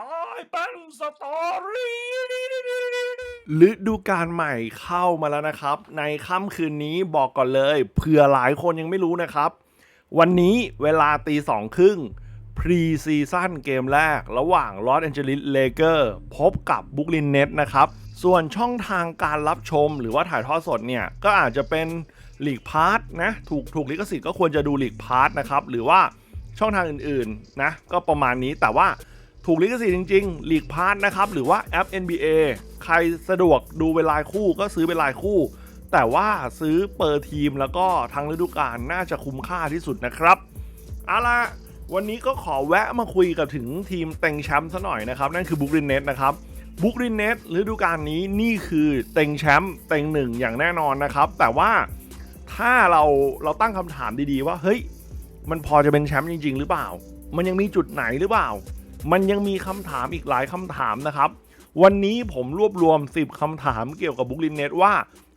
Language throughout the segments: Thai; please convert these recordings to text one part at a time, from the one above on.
ตายเป็นสตอรี่ฤดูกาลใหม่เข้ามาแล้วนะครับ ในค่ำคืนนี้บอกก่อนเลยเผื่อหลายคนยังไม่รู้นะครับ วันนี้เวลาตีสองครึ่งพรีซีซั่นเกมแรก ระหว่างลอสแอนเจลิสเลเกอร์พบกับบุกลินเน็ตนะครับ ส่วนช่องทางการรับชมหรือว่าถ่ายทอดสดเนี่ย ก็อาจจะเป็นลีกพาร์ทนะ ถูกถูกลิขสิทธิ์ก็ควรจะดูลีกพาร์ทนะครับ หรือว่าช่องทางอื่นๆนะ ก็ประมาณนี้แต่ว่า ถูกลิขสิทธิ์จริงๆ ลีกพาร์ทนะครับ หรือว่าแอป NBA ใครสะดวกดูเวลาคู่ก็ซื้อเวลาคู่ แต่ว่าซื้อเปอร์ทีมแล้วก็ทั้งฤดูกาลน่าจะคุ้มค่าที่สุดนะครับเอาละวันนี้ก็ขอแวะมาคุยกับถึงทีมเต็งแชมป์ซะหน่อยนะครับ นั่นคือบุกรินเน็ตนะครับบุกรินเน็ตฤดูกาลนี้นี่คือเต็งแชมป์เต็งหนึ่งอย่างแน่นอนนะครับ แต่ว่าถ้าเราเราตั้งคำถามดีๆว่าเฮ้ยมันพอจะเป็นแชมป์จริง ๆ หรือเปล่า มันยังมีจุดไหนหรือเปล่า มันยังมีคำถามอีกหลายคำถามนะครับ วันนี้ผมรวบรวม 10คำถามเกี่ยวกับบุกลินเน็ตว่า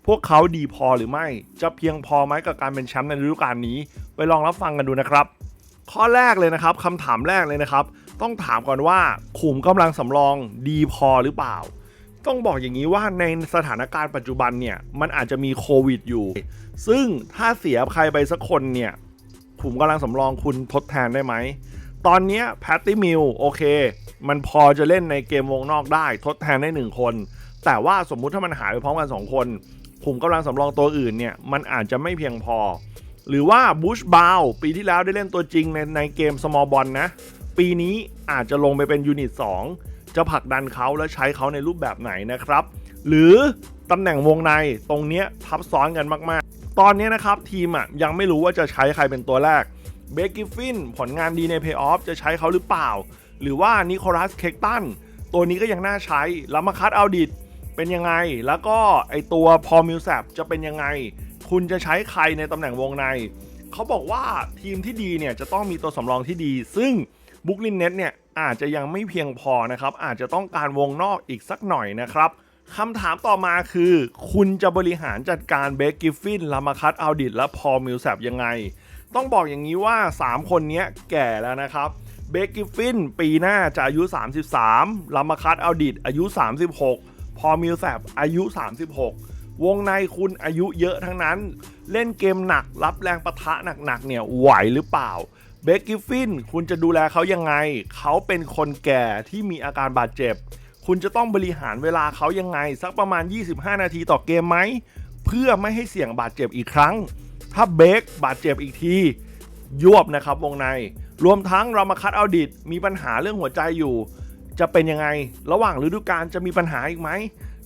พวกเขาดีพอหรือไม่ จะเพียงพอไหมกับการเป็นแชมป์ในฤดูกาลนี้ ไปลองรับฟังกันดูนะครับ ข้อแรกเลยนะครับคำถามแรกเลยนะครับ ต้องถามก่อนว่าขุมกำลังสำรองดีพอหรือเปล่า ต้องบอกอย่างนี้ว่าในสถานการณ์ปัจจุบันเนี่ยมันอาจจะมีโควิดอยู่ ซึ่งถ้าเสียใครไปสักคนเนี่ยขุมกำลังสำรองคุณทดแทนได้ไหม ตอนนี้แพตตี้มิลโอเค มันพอจะเล่นในเกมวงนอกได้ ทดแทนได้หนึ่งคน แต่ว่าสมมุติถ้ามันหายไปพร้อมกัน 2 คนขุมกำลังสำรองตัวอื่นเนี่ย มันอาจจะไม่เพียงพอ หรือว่าบูชบาวปีที่แล้วได้เล่นตัวจริงในในเกมสมอลบอลนะ ปีนี้อาจจะลงไปเป็นยูนิต 2 จะผลักดันเขาและใช้เขาในรูปแบบไหนนะครับ หรือตำแหน่งวงในตรงเนี้ยทับซ้อนกันมากๆ ตอนนี้นะครับทีมอะยังไม่รู้ว่าจะใช้ใครเป็นตัวแรก เบคกิฟฟินผลงานดีในเพย์ออฟจะใช้เขาหรือเปล่า หรือว่านิโคลัสเคกตันตัวนี้ก็ยังน่าใช้แล้วมาคัดเอาดิดเป็นยังไง แล้วก็ไอตัวพอมิลแซบจะเป็นยังไง คุณจะใช้ใครในตำแหน่งวงใน เขาบอกว่าทีมที่ดีเนี่ยจะต้องมีตัวสำรองที่ดี ซึ่งบุกลินเน็ตเนี่ยอาจจะยังไม่เพียงพอนะครับ อาจจะต้องการวงนอกอีกสักหน่อยนะครับคำถามต่อมาคือ คุณจะบริหารจัดการเบคกิฟฟินลามาคัตเอาดิดและพอมิลแซบยังไง ต้องบอกอย่างนี้ว่า 3 คนนี้แก่แล้วนะครับเบคกิฟฟินปีหน้าจะอายุ 33ลามาคัตเอาดิดอายุ 36 พอมิลแซบอายุ 36 วงในคุณอายุเยอะทั้งนั้น เล่นเกมหนัก รับแรงประทะหนักๆเนี่ยไหวหรือเปล่าเบคกิฟฟินคุณจะดูแลเขายังไง เขาเป็นคนแก่ที่มีอาการบาดเจ็บ คุณจะต้องบริหารเวลาเขายังไง สักประมาณ 25 นาทีต่อเกมไหม เพื่อไม่ให้เสี่ยงบาดเจ็บอีกครั้ง ถ้าเบคบาดเจ็บอีกทียวบนะครับวงใน รวมทั้งเรามาคัดเอาดิดมีปัญหาเรื่องหัวใจอยู่ จะเป็นยังไง ระหว่างฤดูกาลจะมีปัญหาอีกไหม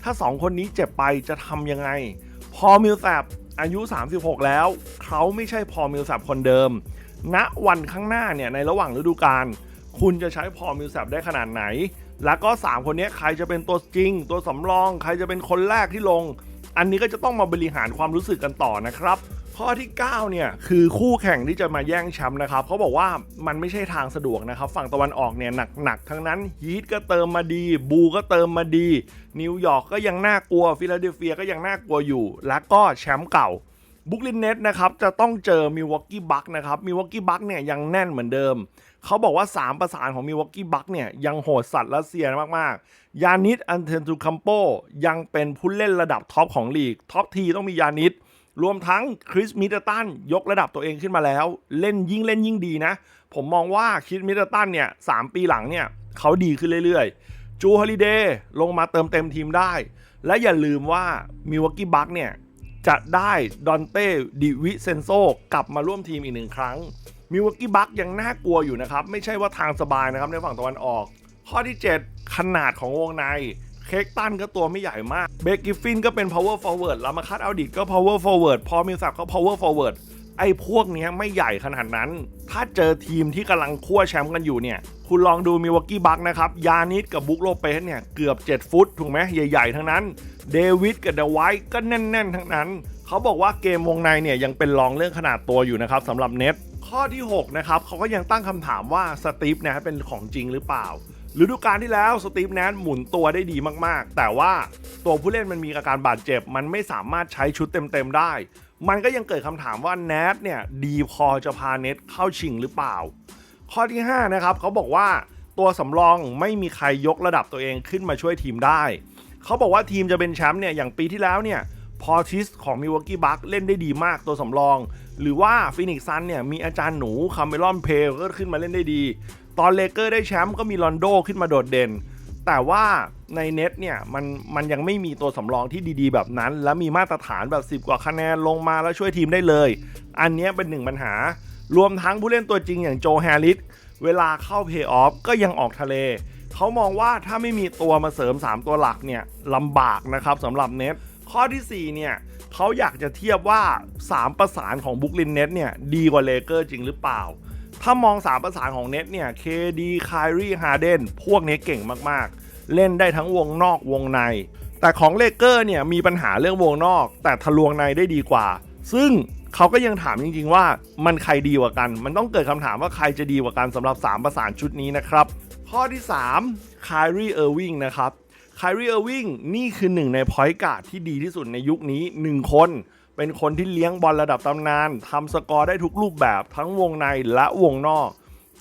ถ้า 2 คนนี้เจ็บไปจะทำยังไง พอมิลแซบอายุ 36 แล้ว เขาไม่ใช่พอมิลแซบคนเดิมณวันข้างหน้าเนี่ยในระหว่างฤดูกาลคุณจะใช้พอมิลแซบได้ขนาดไหน แล้วก็ 3 คนนี้ใครจะเป็นตัวจริง ตัวสำรอง ใครจะเป็นคนแรกที่ลง อันนี้ก็จะต้องมาบริหารความรู้สึกกันต่อนะครับ ข้อที่ 9 เนี่ย คือคู่แข่งที่จะมาแย่งแชมป์นะครับเขาบอกว่ามันไม่ใช่ทางสะดวกนะครับ ฝั่งตะวันออกเนี่ยหนักๆทั้งนั้นฮีทก็เติมมาดี บูก็เติมมาดี นิวยอร์กก็ยังน่ากลัวฟิลาเดลเฟียก็ยังน่ากลัวอยู่ และก็แชมป์เก่า บุกลินเน็ตนะครับจะต้องเจอมิวอกกี้บัคนะครับมิวอกกี้บัคเนี่ยยังแน่นเหมือนเดิม เขาบอกว่า 3 ประสานของมิวอกกี้บัคเนี่ยยังโหดสัตว์รัสเซียมากๆ ยานิสอันเทนตูคัมโปยังเป็นผู้เล่นระดับท็อปของลีกท็อปทีต้องมียานิสรวมทั้งคริสมิเดิลตันยกระดับตัวเองขึ้นมาแล้ว เล่นยิ่งเล่นยิ่งดีนะ ผมมองว่าคริสมิเดิลตันเนี่ยสามปีหลังเนี่ยเขาดีขึ้นเรื่อยๆ จูฮอลิเดย์ลงมาเติมเต็มทีมได้ และอย่าลืมว่ามิวอกกี้บัคเนี่ย จะได้ดอนเต้ดิวิเซนโซกลับมาร่วมทีมอีกหนึ่งครั้งมิวกี้บัคยังน่ากลัวอยู่นะครับ ไม่ใช่ว่าทางสบายนะครับในฝั่งตะวันออก ข้อที่ 7 ขนาดของวงในเค้กตันก็ตัวไม่ใหญ่มากเบกกิฟฟินก็เป็น power forward ลามาคัตเอาดิดก็ power forward พอมิวสับก็ power forward ไอ้พวกเนี้ยไม่ใหญ่ขนาดนั้น ถ้าเจอทีมที่กำลังคั่วแชมป์กันอยู่เนี่ย คุณลองดูมิวกี้บัคนะครับ ยานิสกับบุกโลเปสเนี่ย เกือบ 7 ฟุต ถูกไหมใหญ่ ๆ ทั้งนั้น เดวิดกับเดวท์ก็แน่น ๆ ทั้งนั้น เขาบอกว่าเกมวงในเนี่ยยังเป็นรองเรื่องขนาดตัวอยู่นะครับสำหรับเน็ตข้อที่ 6 นะครับเขาก็ยังตั้งคำถามว่าสตีฟเนี่ยเป็นของจริงหรือเปล่าฤดูกาลที่แล้วสตีฟแนทหมุนตัวได้ดีมากๆ แต่ว่าตัวผู้เล่นมันมีอาการบาดเจ็บ มันไม่สามารถใช้ชุดเต็มๆได้ มันก็ยังเกิดคำถามว่าแนทเนี่ยดีพอจะพาเน็ตเข้าชิงหรือเปล่า ข้อที่ 5 นะครับเขาบอกว่าตัวสำรองไม่มีใครยกระดับตัวเองขึ้นมาช่วยทีมได้ เขาบอกว่าทีมจะเป็นแชมป์เนี่ยอย่างปีที่แล้วเนี่ยพอทิสของมิวอกกี้บัคเล่นได้ดีมากตัวสำรอง หรือว่าฟินิกซันเนี่ยมีอาจารย์หนูคาเมลอนเพลก็ขึ้นมาเล่นได้ดี ตอนเลเกอร์ได้แชมป์ก็มีลอนโดขึ้นมาโดดเด่น แต่ว่าในเน็ตเนี่ยมันมันยังไม่มีตัวสำรองที่ดีๆแบบนั้น และมีมาตรฐานแบบ 10 กว่าคะแนนลงมาแล้วช่วยทีมได้เลย อันนี้เป็นหนึ่งปัญหา รวมทั้งผู้เล่นตัวจริงอย่างโจแฮริสเวลาเข้าเพย์ออฟก็ยังออกทะเล เขามองว่าถ้าไม่มีตัวมาเสริม 3 ตัวหลักเนี่ยลำบากนะครับสำหรับเน็ตข้อทีสี่4เนี่ยเขาอยากจะเทียบว่า 3 ประสานของบุคลินเน็ตเนี่ยดีกว่าเลเกอร์จริงหรือเปล่า ถ้ามอง 3 ประสานของเน็ตเนี่ย KD คายรีฮาเดนพวกนี้เก่งมากๆ เล่นได้ทั้งวงนอกวงใน แต่ของเลเกอร์เนี่ยมีปัญหาเรื่องวงนอก แต่ทะลวงในได้ดีกว่า ซึ่งเขาก็ยังถามจริงๆว่ามันใครดีกว่ากัน มันต้องเกิดคำถามว่าใครจะดีกว่ากันสำหรับ 3 ประสานชุดนี้นะครับ ข้อที่3 k y r i e Irving นะครับ k y r i e Irving นี่คือหนึ่งในพอยต์การ์ดที่ดีที่สุดในยุคนี้ 1 คน เป็นคนที่เลี้ยงบอลระดับตำนานทำสกอร์ได้ทุกรูปแบบทั้งวงในและวงนอก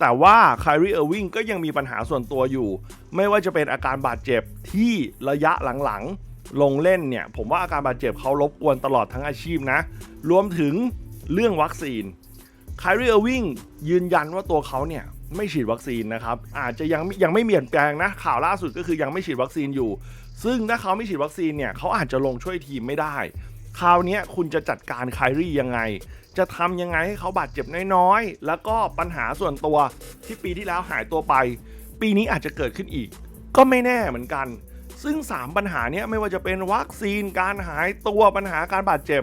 แต่ว่า k y r i e Irving ก็ยังมีปัญหาส่วนตัวอยู่ ไม่ว่าจะเป็นอาการบาดเจ็บที่ระยะหลังๆ ลงเล่นเนี่ย ผมว่าอาการบาดเจ็บเขารบกวนตลอดทั้งอาชีพนะ รวมถึงเรื่องวัคซีนไคลรีเออร์วิงยืนยันว่าตัวเขาเนี่ยไม่ฉีดวัคซีนนะครับ อาจจะยังยังไม่เปลี่ยนแปลงนะ ข่าวล่าสุดก็คือยังไม่ฉีดวัคซีนอยู่ ซึ่งถ้าเขาไม่ฉีดวัคซีนเนี่ยเขาอาจจะลงช่วยทีมไม่ได้ คราวนี้คุณจะจัดการไคลรี่ยังไง จะทำยังไงให้เขาบาดเจ็บน้อยๆ แล้วก็ปัญหาส่วนตัวที่ปีที่แล้วหายตัวไป ปีนี้อาจจะเกิดขึ้นอีก ก็ไม่แน่เหมือนกัน ซึ่ง 3 ปัญหาเนี้ยไม่ว่าจะเป็นวัคซีนการหายตัวปัญหาการบาดเจ็บ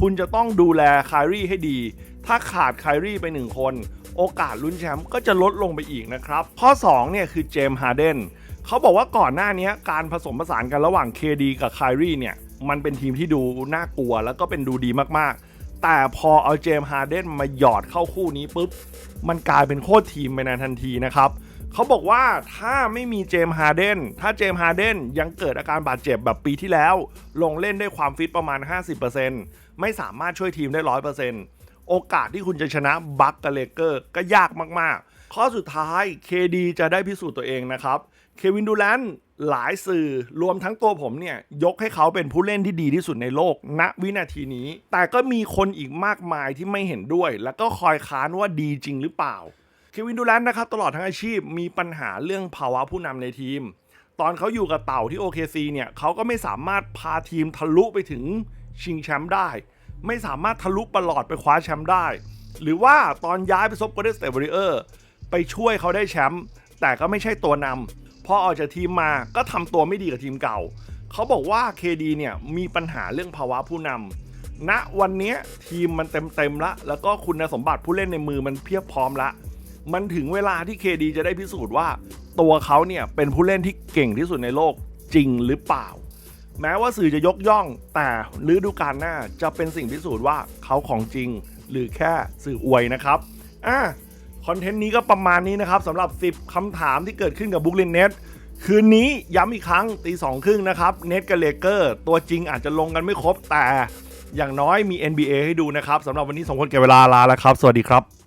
คุณจะต้องดูแลไคลรี่ให้ดี ถ้าขาดไคลรี่ไป 1 คน โอกาสลุ้นแชมป์ก็จะลดลงไปอีกนะครับ ข้อ2เนี่ยคือเจมส์ฮาร์เดนเขาบอกว่าก่อนหน้านี้การผสมผสานกันระหว่าง KD กับไคลรี่เนี่ย มันเป็นทีมที่ดูน่ากลัวแล้วก็เป็นดูดีมากๆ แต่พอเอาเจมส์ฮาร์เดนมาหยอดเข้าคู่นี้ปุ๊บ มันกลายเป็นโคตรทีมไปในทันทีนะครับเขาบอกว่าถ้าไม่มีเจมส์ฮาร์เดนถ้าเจมส์ฮาร์เดนยังเกิดอาการบาดเจ็บแบบปีที่แล้ว ลงเล่นได้ความฟิตประมาณ 50%ไม่สามารถช่วยทีมได้ 100%โอกาสที่คุณจะชนะบัคกับเลเกอร์ก็ยากมากๆ ข้อสุดท้าย KD จะได้พิสูจน์ตัวเองนะครับ เควินดูแลนหลายสื่อรวมทั้งตัวผมเนี่ย ยกให้เขาเป็นผู้เล่นที่ดีที่สุดในโลก ณวินาทีนี้ แต่ก็มีคนอีกมากมายที่ไม่เห็นด้วย แล้วก็คอยค้านว่าดีจริงหรือเปล่า เควินดูแลนนะครับ ตลอดทั้งอาชีพมีปัญหาเรื่องภาวะผู้นำในทีม ตอนเขาอยู่กับเต่าที่ OKC เนี่ยเขาก็ไม่สามารถพาทีมทะลุไปถึงชิงแชมป์ได้ ไม่สามารถทะลุประหลอดไปคว้าแชมป์ได้ หรือว่าตอนย้ายไปซบ Golden State Warriors ไปช่วยเขาได้แชมป์แต่ก็ไม่ใช่ตัวนำ พอออกจากทีมมาก็ทำตัวไม่ดีกับทีมเก่า เขาบอกว่า KD เนี่ยมีปัญหาเรื่องภาวะผู้นำณวันนี้ทีมมันเต็มเต็มๆละ แล้วก็คุณสมบัติผู้เล่นในมือมันเพียบพร้อมละ มันถึงเวลาที่ KD จะได้พิสูจน์ว่า ตัวเขาเนี่ยเป็นผู้เล่นที่เก่งที่สุดในโลกจริงหรือเปล่า แม้ว่าสื่อจะยกย่อง แต่ฤดูกาลหน้าจะเป็นสิ่งพิสูจน์ว่าเขาของจริง หรือแค่สื่ออวยนะครับอะ คอนเทนต์นี้ก็ประมาณนี้นะครับสำหรับ 10คำถามที่เกิดขึ้นกับบุคลินเน็ตคืนนี้ย้ำอีกครั้งตีสองครึ่งนะครับเน็ตกับเลเกอร์ตัวจริงอาจจะลงกันไม่ครบแต่อย่างน้อยมี NBA ให้ดูนะครับสำหรับวันนี้สองควรแก่เวลาลาแล้วครับ สวัสดีครับ